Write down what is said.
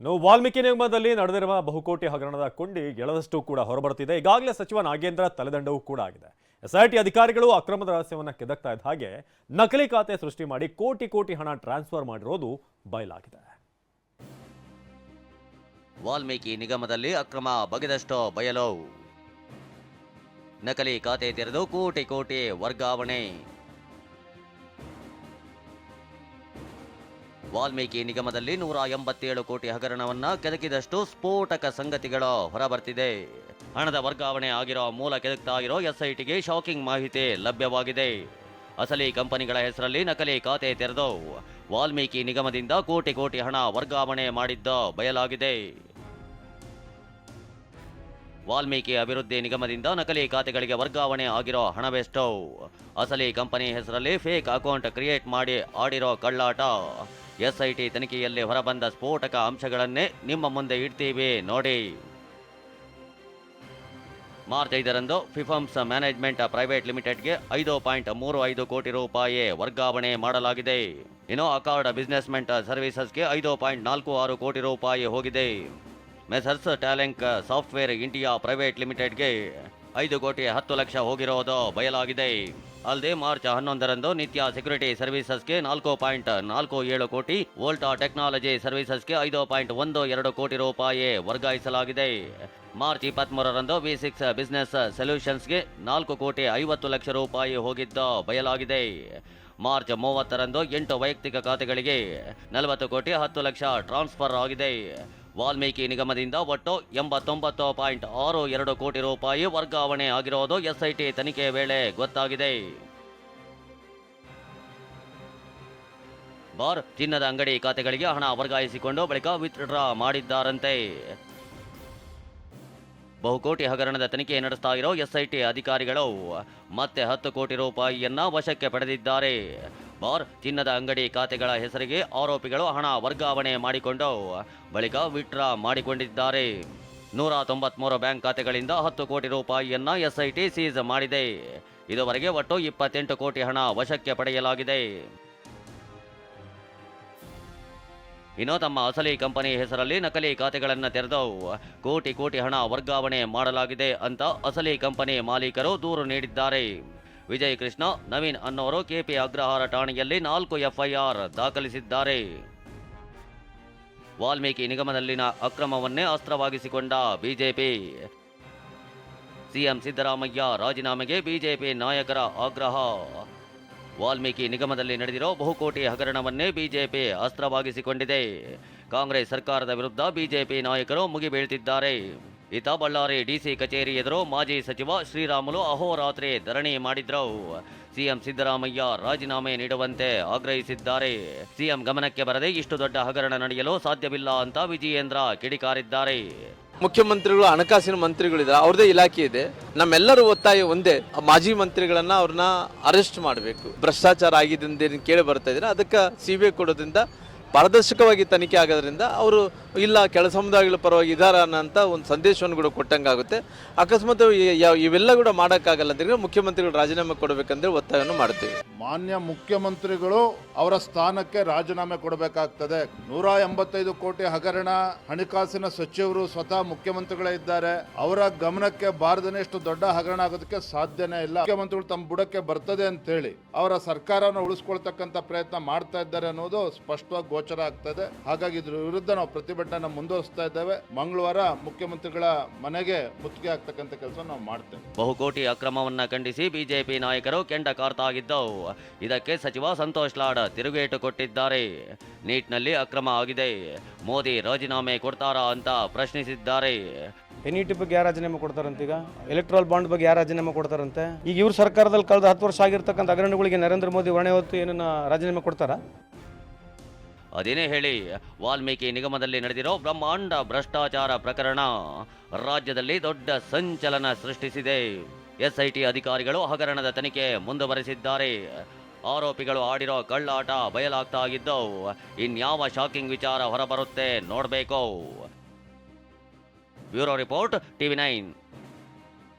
ಇನ್ನು ವಾಲ್ಮೀಕಿ ನಿಗಮದಲ್ಲಿ ನಡೆದಿರುವ ಬಹುಕೋಟಿ ಹಗರಣದ ಕೊಂಡಿ ಗೆಳದಷ್ಟು ಕೂಡ ಹೊರಬರುತ್ತಿದೆ. ಈಗಾಗಲೇ ಸಚಿವ ನಾಗೇಂದ್ರ ತಲೆದಂಡವೂ ಕೂಡ ಆಗಿದೆ. ಎಸ್ಐಟಿ ಅಧಿಕಾರಿಗಳು ಅಕ್ರಮದ ರಹಸ್ಯವನ್ನು ಕೆದಕ್ತಾ ಇದ್ದ ಹಾಗೆ ನಕಲಿ ಖಾತೆ ಸೃಷ್ಟಿ ಮಾಡಿ ಕೋಟಿ ಕೋಟಿ ಹಣ ಟ್ರಾನ್ಸ್ಫರ್ ಮಾಡಿರೋದು ಬಯಲಾಗಿದೆ. ವಾಲ್ಮೀಕಿ ನಿಗಮದಲ್ಲಿ ಅಕ್ರಮ ಬಗೆದಷ್ಟು ಬಯಲು. ನಕಲಿ ಖಾತೆ ತೆರೆದು ಕೋಟಿ ಕೋಟಿ ವರ್ಗಾವಣೆ. ವಾಲ್ಮೀಕಿ ನಿಗಮದಲ್ಲಿ ನೂರ ಎಂಬತ್ತೇಳು ಕೋಟಿ ಹಗರಣವನ್ನ ಕೆದಕಿದಷ್ಟು ಸ್ಫೋಟಕ ಸಂಗತಿಗಳು ಹೊರಬರ್ತಿದೆ. ಹಣದ ವರ್ಗಾವಣೆ ಆಗಿರೋ ಮೂಲ ಕೆದಕ್ತಾ ಇರೋ ಎಸ್ಐಟಿಗೆ ಶಾಕಿಂಗ್ ಮಾಹಿತಿ ಲಭ್ಯವಾಗಿದೆ. ಅಸಲಿ ಕಂಪನಿಗಳ ಹೆಸರಲ್ಲಿ ನಕಲಿ ಖಾತೆ ತೆರೆದು ವಾಲ್ಮೀಕಿ ನಿಗಮದಿಂದ ಕೋಟಿ ಕೋಟಿ ಹಣ ವರ್ಗಾವಣೆ ಮಾಡಿದ್ದ ಬಯಲಾಗಿದೆ. ವಾಲ್ಮೀಕಿ ಅಭಿವೃದ್ಧಿ ನಿಗಮದಿಂದ ನಕಲಿ ಖಾತೆಗಳಿಗೆ ವರ್ಗಾವಣೆ ಆಗಿರೋ ಹಣವೆಷ್ಟು. ಅಸಲಿ ಕಂಪನಿ ಹೆಸರಲ್ಲಿ ಫೇಕ್ ಅಕೌಂಟ್ ಕ್ರಿಯೇಟ್ ಮಾಡಿ ಆಡಿರೋ ಕಳ್ಳಾಟ. ಎಸ್ಐಟಿ ತನಿಖೆಯಲ್ಲಿ ಹೊರಬಂದ ಸ್ಫೋಟಕ ಅಂಶಗಳನ್ನೇ ನಿಮ್ಮ ಮುಂದೆ ಇಡ್ತೀವಿ ನೋಡಿ. ಮಾರ್ಚ್ ಐದರಂದು ಫಿಫಮ್ಸ್ ಮ್ಯಾನೇಜ್ಮೆಂಟ್ ಪ್ರೈವೇಟ್ ಲಿಮಿಟೆಡ್ಗೆ ಐದು ಪಾಯಿಂಟ್ ಮೂರು ಐದು ಕೋಟಿ ರೂಪಾಯಿ ವರ್ಗಾವಣೆ ಮಾಡಲಾಗಿದೆ. ಇನ್ನು ಅಕಾರ್ಡ್ ಬಿಸ್ನೆಸ್ಮೆಂಟ್ ಸರ್ವಿಸಸ್ಗೆ ಐದು ಪಾಯಿಂಟ್ ನಾಲ್ಕು ಆರು ಕೋಟಿ ರೂಪಾಯಿ ಹೋಗಿದೆ. ಮೆಸರ್ಸ್ ಟ್ಯಾಲೆಂಕ್ ಸಾಫ್ಟ್ವೇರ್ ಇಂಡಿಯಾ ಪ್ರೈವೇಟ್ ಲಿಮಿಟೆಡ್ಗೆ ಐದು ಕೋಟಿ ಹತ್ತು ಲಕ್ಷ ಹೋಗಿರೋದು ಬಯಲಾಗಿದೆ. ಅಲ್ಲದೆ ಮಾರ್ಚ್ ಹನ್ನೊಂದರಂದು ನಿತ್ಯ ಸೆಕ್ಯೂರಿಟಿ ಸರ್ವಿಸಸ್ಗೆ ನಾಲ್ಕು ಪಾಯಿಂಟ್ ನಾಲ್ಕು ಏಳು ಕೋಟಿ, ವೋಲ್ಟಾ ಟೆಕ್ನಾಲಜಿ ಸರ್ವಿಸಸ್ಗೆ ಐದು ಪಾಯಿಂಟ್ ಒಂದು ಎರಡು ಕೋಟಿ ರೂಪಾಯಿ ವರ್ಗಾಯಿಸಲಾಗಿದೆ. ಮಾರ್ಚ್ ಇಪ್ಪತ್ಮೂರರಂದು ವಿ ಸಿಕ್ಸ್ ಬಿಸ್ನೆಸ್ ಸೊಲ್ಯೂಷನ್ಸ್ಗೆ ನಾಲ್ಕು ಕೋಟಿ ಐವತ್ತು ಲಕ್ಷ ರೂಪಾಯಿ ಹೋಗಿದ್ದ ಬಯಲಾಗಿದೆ. ಮಾರ್ಚ್ ಮೂವತ್ತರಂದು ಎಂಟು ವೈಯಕ್ತಿಕ ಖಾತೆಗಳಿಗೆ ನಲವತ್ತು ಕೋಟಿ ಹತ್ತು ಲಕ್ಷ ಟ್ರಾನ್ಸ್ಫರ್ ಆಗಿದೆ. ವಾಲ್ಮೀಕಿ ನಿಗಮದಿಂದ ಒಟ್ಟು ಎಂಬತ್ತೊಂಬತ್ತು ಪಾಯಿಂಟ್ ಆರು ಎರಡು ಕೋಟಿ ರೂಪಾಯಿ ವರ್ಗಾವಣೆ ಆಗಿರೋದು ಎಸ್ಐಟಿ ತನಿಖೆ ವೇಳೆ ಗೊತ್ತಾಗಿದೆ. ಬಾರ್ ಚಿನ್ನದ ಅಂಗಡಿ ಖಾತೆಗಳಿಗೆ ಹಣ ವರ್ಗಾಯಿಸಿಕೊಂಡು ಬಳಿಕ ವಿತ್ಡ್ರಾ ಮಾಡಿದ್ದಾರಂತೆ. ಬಹುಕೋಟಿ ಹಗರಣದ ತನಿಖೆ ನಡೆಸ್ತಾ ಇರೋ ಎಸ್ಐಟಿ ಅಧಿಕಾರಿಗಳು ಮತ್ತೆ ಹತ್ತು ಕೋಟಿ ರೂಪಾಯಿಯನ್ನ ವಶಕ್ಕೆ ಪಡೆದಿದ್ದಾರೆ. ಬಾರ್ ಚಿನ್ನದ ಅಂಗಡಿ ಖಾತೆಗಳ ಹೆಸರಿಗೆ ಆರೋಪಿಗಳು ಹಣ ವರ್ಗಾವಣೆ ಮಾಡಿಕೊಂಡು ಬಳಿಕ ವಿಟ್ರಾ ಮಾಡಿಕೊಂಡಿದ್ದಾರೆ. ನೂರ ತೊಂಬತ್ಮೂರು ಬ್ಯಾಂಕ್ ಖಾತೆಗಳಿಂದ ಹತ್ತು ಕೋಟಿ ರೂಪಾಯಿಯನ್ನ ಎಸ್ಐಟಿ ಸೀಸ್ ಮಾಡಿದೆ. ಇದುವರೆಗೆ ಒಟ್ಟು ಇಪ್ಪತ್ತೆಂಟು ಕೋಟಿ ಹಣ ವಶಕ್ಕೆ ಪಡೆಯಲಾಗಿದೆ. ಇನ್ನು ತಮ್ಮ ಅಸಲಿ ಕಂಪನಿ ಹೆಸರಲ್ಲಿ ನಕಲಿ ಖಾತೆಗಳನ್ನು ತೆರೆದು ಕೋಟಿ ಕೋಟಿ ಹಣ ವರ್ಗಾವಣೆ ಮಾಡಲಾಗಿದೆ ಅಂತ ಅಸಲಿ ಕಂಪನಿ ಮಾಲೀಕರು ದೂರು ನೀಡಿದ್ದಾರೆ. ವಿಜಯ್ ಕೃಷ್ಣ ನವೀನ್ ಅನ್ನೋರು ಕೆಪಿ ಅಗ್ರಹಾರ ಠಾಣೆಯಲ್ಲಿ ನಾಲ್ಕು ಎಫ್ಐಆರ್ ದಾಖಲಿಸಿದ್ದಾರೆ. ವಾಲ್ಮೀಕಿ ನಿಗಮದಲ್ಲಿನ ಅಕ್ರಮವನ್ನೇ ಅಸ್ತ್ರವಾಗಿಸಿಕೊಂಡ ಬಿಜೆಪಿ. ಸಿಎಂ ಸಿದ್ದರಾಮಯ್ಯ ರಾಜೀನಾಮೆಗೆ ಬಿಜೆಪಿ ನಾಯಕರ ಆಗ್ರಹ. ವಾಲ್ಮೀಕಿ ನಿಗಮದಲ್ಲಿ ನಡೆದಿರೋ ಬಹುಕೋಟಿ ಹಗರಣವನ್ನೇ ಬಿಜೆಪಿ ಅಸ್ತ್ರವಾಗಿಸಿಕೊಂಡಿದೆ. ಕಾಂಗ್ರೆಸ್ ಸರ್ಕಾರದ ವಿರುದ್ಧ ಬಿಜೆಪಿ ನಾಯಕರು ಮುಗಿಬೀಳ್ತಿದ್ದಾರೆ. ಇತ ಬಳ್ಳಾರಿ ಡಿಸಿ ಕಚೇರಿ ಎದುರು ಮಾಜಿ ಸಚಿವ ಶ್ರೀರಾಮುಲು ಅಹೋರಾತ್ರಿ ಧರಣಿ ಮಾಡಿದ್ರು ಸಿಎಂ ಸಿದ್ದರಾಮಯ್ಯ ರಾಜೀನಾಮೆ ನೀಡುವಂತೆ ಆಗ್ರಹಿಸಿದ್ದಾರೆ. ಸಿಎಂ ಗಮನಕ್ಕೆ ಬರದೆ ಇಷ್ಟು ದೊಡ್ಡ ಹಗರಣ ನಡೆಯಲು ಸಾಧ್ಯವಿಲ್ಲ ಅಂತ ವಿಜಯೇಂದ್ರ ಕಿಡಿಕಾರಿದ್ದಾರೆ. ಮುಖ್ಯಮಂತ್ರಿಗಳು, ಹಣಕಾಸಿನ ಮಂತ್ರಿಗಳಿದ್ದಾರೆ ಅವ್ರದೇ ಇಲಾಖೆ ಇದೆ. ನಮ್ಮೆಲ್ಲರೂ ಒತ್ತಾಯ ಒಂದೇ, ಮಾಜಿ ಮಂತ್ರಿಗಳನ್ನ ಅವ್ರನ್ನ ಅರೆಸ್ಟ್ ಮಾಡಬೇಕು. ಭ್ರಷ್ಟಾಚಾರ ಆಗಿದೆ ಕೇಳಿ ಬರ್ತಾ ಇದ್ರೆ ಅದಕ್ಕೆ ಸಿ ಬಿ ಐ ಕೊಡೋದ್ರಿಂದ ಪಾರದರ್ಶಕವಾಗಿ ತನಿಖೆ ಆಗೋದ್ರಿಂದ ಅವರು, ಇಲ್ಲ ಕೆಳ ಸಮುದಾಯಗಳ ಪರವಾಗಿ ಇದಾರ ಅನ್ನೋಂಥ ಒಂದು ಸಂದೇಶವನ್ನು ಕೂಡ ಕೊಟ್ಟಂಗಾಗುತ್ತೆ. ಅಕಸ್ಮಾತ್ ಇವೆಲ್ಲ ಕೂಡ ಮಾಡೋಕ್ಕಾಗಲ್ಲ ಅಂತಂದ್ರೆ ಮುಖ್ಯಮಂತ್ರಿಗಳು ರಾಜೀನಾಮೆ ಕೊಡಬೇಕಂದ್ರೆ ಒತ್ತಾಯವನ್ನು ಮಾಡ್ತೀವಿ. ಮಾನ್ಯ ಮುಖ್ಯಮಂತ್ರಿಗಳು ಅವರ ಸ್ಥಾನಕ್ಕೆ ರಾಜೀನಾಮೆ ಕೊಡಬೇಕಾಗ್ತದೆ. ನೂರ ಎಂಬತ್ತೈದು ಕೋಟಿ ಹಗರಣ, ಹಣಕಾಸಿನ ಸಚಿವರು ಸ್ವತಃ ಮುಖ್ಯಮಂತ್ರಿಗಳೇ ಇದ್ದಾರೆ. ಅವರ ಗಮನಕ್ಕೆ ಬಾರದನೆಷ್ಟು ದೊಡ್ಡ ಹಗರಣ ಆಗೋದಕ್ಕೆ ಸಾಧ್ಯನೇ ಇಲ್ಲ. ಮುಖ್ಯಮಂತ್ರಿಗಳು ತಮ್ಮ ಬುಡಕ್ಕೆ ಬರ್ತದೆ ಅಂತ ಹೇಳಿ ಅವರ ಸರ್ಕಾರವನ್ನು ಉಳಿಸ್ಕೊಳ್ತಕ್ಕಂಥ ಪ್ರಯತ್ನ ಮಾಡ್ತಾ ಇದ್ದಾರೆ ಅನ್ನೋದು ಸ್ಪಷ್ಟವಾಗಿ ಗೋಚರ ಆಗ್ತದೆ. ಹಾಗಾಗಿ ಇದ್ರ ವಿರುದ್ಧ ನಾವು ಪ್ರತಿಭಟನೆ ಮುಂದುವರಿಸ್ತಾ ಇದ್ದೇವೆ. ಮಂಗಳವಾರ ಮುಖ್ಯಮಂತ್ರಿಗಳ ಮನೆಗೆ ಮುತ್ತಿಗೆ ಆಗ್ತಕ್ಕಂಥ ಕೆಲಸ ನಾವು ಮಾಡ್ತೇವೆ. ಬಹುಕೋಟಿ ಅಕ್ರಮವನ್ನ ಖಂಡಿಸಿ ಬಿಜೆಪಿ ನಾಯಕರು ಕೆಂಡ ಕಾರ್ತಾಗಿದ್ದವು ಇದಕ್ಕೆ ಸಚಿವ ಸಂತೋಷ್ ಲಾಡ ತಿರುಗೇಟು ಕೊಟ್ಟಿದ್ದಾರೆ. ನೀಟ್ನಲ್ಲಿ ಅಕ್ರಮ ಆಗಿದೆ. ಮೋದಿ ರಾಜೀನಾಮೆ ಕೊಡ್ತಾರಾ ಅಂತ ಪ್ರಶ್ನಿಸಿದ್ದಾರೆ. ಎನ್ಇಟಿ ಟಿ ಬಗ್ಗೆ ಯಾರು ರಾಜೀನಾಮೆ ಕೊಡ್ತಾರಂತೆ ಈಗ? ಎಲೆಕ್ಟ್ರಲ್ ಬಾಂಡ್ ಬಗ್ಗೆ ಯಾರು ರಾಜೀನಾಮೆ ಕೊಡ್ತಾರಂತೆ? ಈಗ ಇವ್ರ ಸರ್ಕಾರದಲ್ಲಿ ಕಳೆದ ಹತ್ತು ವರ್ಷ ಆಗಿರ್ತಕ್ಕಂಥ ಹಗರಣಗಳಿಗೆ ನರೇಂದ್ರ ಮೋದಿ ಹೊಣೆ ಹೊತ್ತು ಏನನ್ನ ರಾಜೀನಾಮೆ ಕೊಡ್ತಾರಾ? ಅದೇನೇ ಹೇಳಿ, ವಾಲ್ಮೀಕಿ ನಿಗಮದಲ್ಲಿ ನಡೆದಿರೋ ಬ್ರಹ್ಮಾಂಡ ಭ್ರಷ್ಟಾಚಾರ ಪ್ರಕರಣ ರಾಜ್ಯದಲ್ಲಿ ದೊಡ್ಡ ಸಂಚಲನ ಸೃಷ್ಟಿಸಿದೆ. ಎಸ್ಐಟಿ ಅಧಿಕಾರಿಗಳು ಹಗರಣದ ತನಿಖೆ ಮುಂದುವರೆಸಿದ್ದಾರೆ. ಆರೋಪಿಗಳು ಆಡಿರೋ ಕಳ್ಳಾಟ ಬಯಲಾಗ್ತಾ ಇದ್ದವು. ಇನ್ಯಾವ ಶಾಕಿಂಗ್ ವಿಚಾರ ಹೊರಬರುತ್ತೆ ನೋಡಬೇಕು. Bureau report, TV nine.